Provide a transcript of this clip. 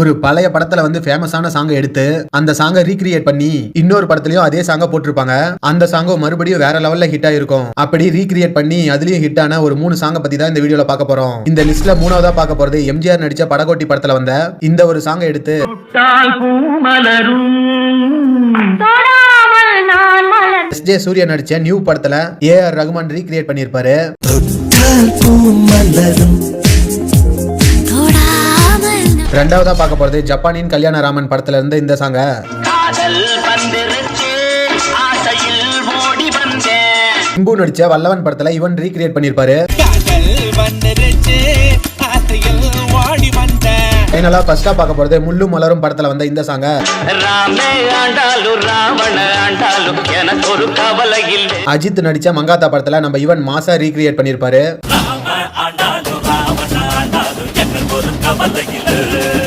ஒரு பழைய படத்துல வந்து ஃபேமஸான சாங்கை எடுத்து அந்த சாங்கை ரீக்ரியேட் பண்ணி இன்னொரு படத்துலயும் அதே சாங்கை போட்டிருப்பாங்க. அந்த சாங்கும் மறுபடியும் வேற லெவல்ல ஹிட் ஆயிருக்கும். அப்படி ரீக்ரியேட் பண்ணி அதுலயும் ஹிட் ஆன ஒரு மூணு சாங்கை பத்தி தான் இந்த வீடியோல பார்க்க போறோம். இந்த லிஸ்ட்ல மூணாவதா பார்க்க போறது எம்ஜிஆர் நடிச்ச படகோட்டி படத்துல வந்த இந்த ஒரு சாங்கை எடுத்து. எஸ் ஜே சூர்யா நடிச்ச நியூ படத்துல ஏ ஆர் ரகுமான் ரீக்ரியேட் பண்ணியிருப்பாரு ரெண்டாவதா பார்க்க போறது ஜப்பானின் கல்யாணராமன் படத்துல இருந்து இந்த சாங்க சிம்பு நடிச்ச வல்லவன் படத்துல இவன் ரீக்ரியேட் பண்ணியிருப்பாரு ஃபைனலா ஃபர்ஸ்டா பார்க்க போறது முள்ளும் மலரும் படத்துல வந்த இந்த சாங்க அஜித் நடிச்ச மங்காத்தா படத்துல நம்ம இவன் மாசா ரீக்ரியேட் Aman gidelim.